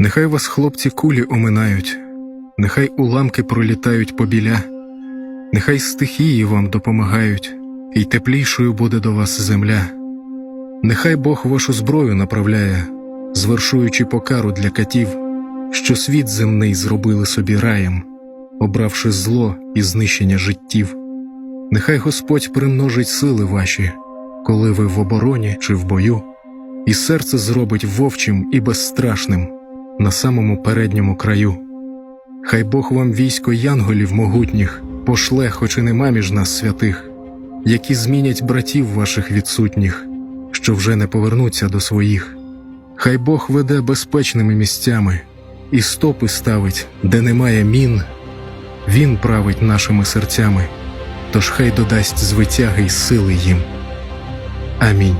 Нехай вас хлопці кулі оминають, нехай уламки пролітають побіля, нехай стихії вам допомагають, і теплішою буде до вас земля. Нехай Бог вашу зброю направляє, звершуючи покару для катів, що світ земний зробили собі раєм, обравши зло і знищення життів. Нехай Господь примножить сили ваші, коли ви в обороні чи в бою, і серце зробить вовчим і безстрашним на самому передньому краю. Хай Бог вам військо янголів могутніх пошле, хоч і нема між нас святих, які змінять братів ваших відсутніх, що вже не повернуться до своїх. Хай Бог веде безпечними місцями і стопи ставить, де немає мін. Він править нашими серцями, тож хай додасть звитяги й сили їм. Амінь.